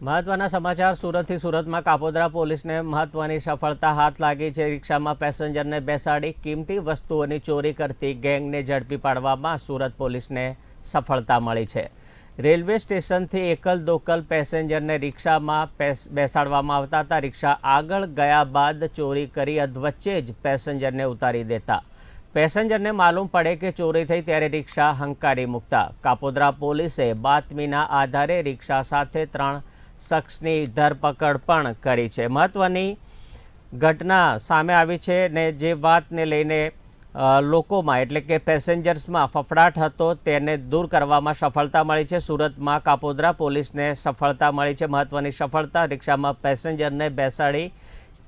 મહત્વના સમાચાર સુરતથી સુરતમાં કાપોદ્રા પોલીસને મહત્વની સફળતા હાથ લાગી છે. રિક્ષામાં પેસેન્જરને બેસાડી કિંમતી વસ્તુઓની ચોરી કરતી ગેંગને ઝડપી પાડવામાં સુરત પોલીસને સફળતા મળી છે. રેલવે સ્ટેશનથી એકલ દોકલ પેસેન્જરને રિક્ષામાં બેસાડવામાં આવતા હતા. રિક્ષા આગળ ગયા બાદ ચોરી કરી અધવચ્ચે જ પેસેન્જરને ઉતારી દેતા. પેસેન્જરને માલુમ પડે કે ચોરી થઈ ત્યારે રિક્ષા હંકારી મૂકતા. કાપોદ્રા પોલીસે બાતમીના આધારે રિક્ષા સાથે ત્રણ શખ્સની ધરપકડ પણ કરી છે. મહત્વની ઘટના સામે આવી છે ને જે વાતને લઈને લોકોમાં એટલે કે પેસેન્જર્સમાં ફફડાટ હતો તેને દૂર કરવામાં સફળતા મળી છે. સુરતમાં કાપોદરા પોલીસને સફળતા મળી છે. મહત્વની સફળતા, રિક્ષામાં પેસેન્જરને બેસાડી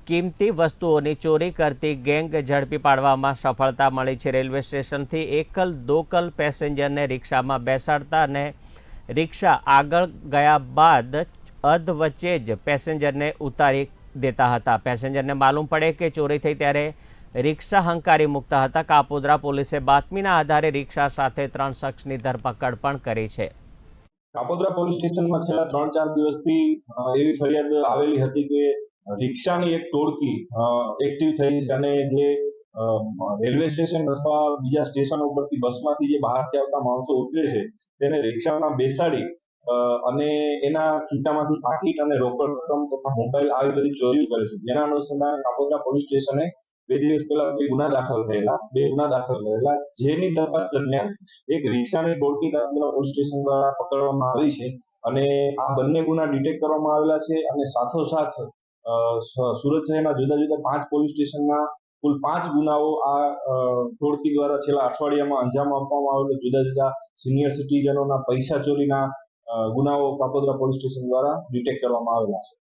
કિંમતી વસ્તુઓની ચોરી કરતી ગેંગ ઝડપી પાડવામાં સફળતા મળી છે. રેલવે સ્ટેશનથી એકલ દોકલ પેસેન્જરને રિક્ષામાં બેસાડતા અને રિક્ષા આગળ ગયા બાદ અધ વચ્ચે જ પેસેન્જરને ઉતારી દેતા હતા. પેસેન્જરને માલુમ પડે કે ચોરી થઈ ત્યારે રિક્ષા હંકારી મૂકતા હતા. કાપોદ્રા પોલીસે બાતમીના આધારે રિક્ષા સાથે ત્રણ શખ્સની ધરપકડ પણ કરી છે. કાપોદ્રા પોલીસ સ્ટેશનમાં છેલ્લા ત્રણ ચાર દિવસથી એવી ફરિયાદ આવેલી હતી કે રિક્ષાની એક ટોળકી એક્ટિવ થઈ અને જે રેલવે સ્ટેશન અથવા બીજા સ્ટેશન ઉપરથી બસમાંથી જે બહારથી આવતા માણસો ઉતરે છે, તેને રિક્ષામાં બેસાડી અને એના ખીચામાંથી પાકીટ અને રોકડ રકમ તથા મોબાઈલ આવી બધી ચોરી કરે છે. જેના અનુસંધાને કાપોદ્રા પોલીસ સ્ટેશને બે દિવસ પહેલા બે ગુના દાખલ થયેલા, બે ગુના દાખલ થયેલા, જેની તપાસ દરમિયાન એક રિક્ષાની ટોળકી કાપોદ્રા પોલીસ સ્ટેશન દ્વારા પકડવામાં આવી છે અને આ બંને ગુના ડિટેક્ટ કરવામાં આવેલા છે અને સાથોસાથ સુરત શહેરના જુદા જુદા પાંચ પોલીસ સ્ટેશનના કુલ પાંચ ગુનાઓ આ ટોળકી દ્વારા છેલ્લા અઠવાડિયામાં અંજામ આપવામાં આવેલો. જુદા જુદા સિનિયર સિટીઝનોના પૈસા ચોરીના ગુનાઓ કાપોદ્રા પોલીસ સ્ટેશન દ્વારા ડિટેક્ટ કરવામાં આવેલા છે.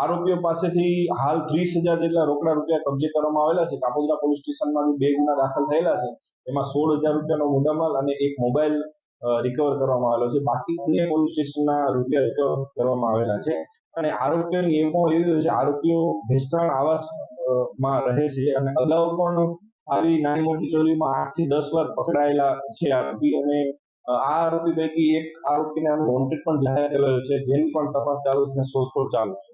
આરોપીઓ પાસેથી હાલ ત્રીસ હજાર જેટલા રોકડા રૂપિયા કબજે કરવામાં આવેલા છે. કાપોદ્રા પોલીસ સ્ટેશનમાં બે ગુના દાખલ થયેલા છે. એમાં સોળ હજાર રૂપિયાનો મુદ્દામાલ અને એક મોબાઈલ રિકવર કરવામાં આવેલો છે. બાકી અન્ય પોલીસ સ્ટેશનના રૂપિયા રિકવર કરવામાં આવેલા છે. અને આરોપીઓની એમો એવી છે, આરોપીઓ ભેસ્તાણ આવાસમાં રહે છે અને અગાઉ પણ આવી નાની મોટી ચોરીમાં આઠથી દસ વાર પકડાયેલા છે આરોપી અને આ આરોપી પૈકી એક આરોપીને વોન્ટેડ પણ જાહેર કરેલો છે. જેની પણ તપાસ ચાલુ છે શોધખોળ ચાલુ છે.